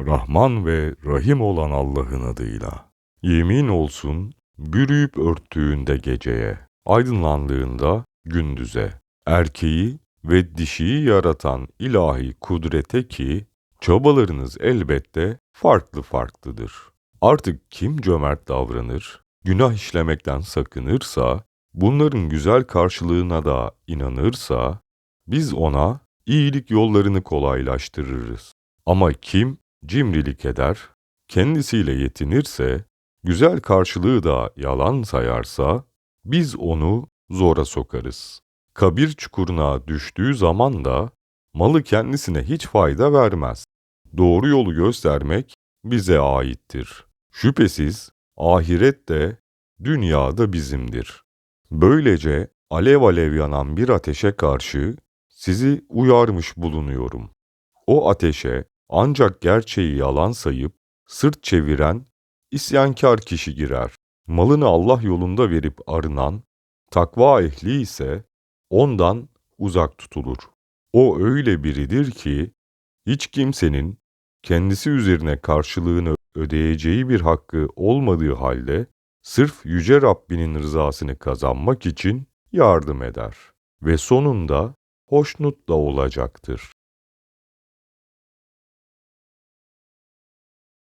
Rahman ve Rahim olan Allah'ın adıyla. Yemin olsun bürüyüp örttüğünde geceye, aydınlandığında gündüze, erkeği ve dişiyi yaratan ilahi kudrete ki çabalarınız elbette farklı farklıdır. Artık kim cömert davranır, günah işlemekten sakınırsa, bunların güzel karşılığına da inanırsa, biz ona iyilik yollarını kolaylaştırırız. Ama kim cimrilik eder, kendisiyle yetinirse, güzel karşılığı da yalan sayarsa, biz onu zora sokarız. Kabir çukuruna düştüğü zaman da malı kendisine hiç fayda vermez. Doğru yolu göstermek bize aittir. Şüphesiz ahiret de dünya bizimdir. Böylece alev alev yanan bir ateşe karşı sizi uyarmış bulunuyorum. O ateşe ancak gerçeği yalan sayıp sırt çeviren isyankar kişi girer. Malını Allah yolunda verip arınan takva ehli ise ondan uzak tutulur. O öyle biridir ki hiç kimsenin kendisi üzerine karşılığını ödeyeceği bir hakkı olmadığı halde sırf yüce Rabbinin rızasını kazanmak için yardım eder ve sonunda hoşnut da olacaktır.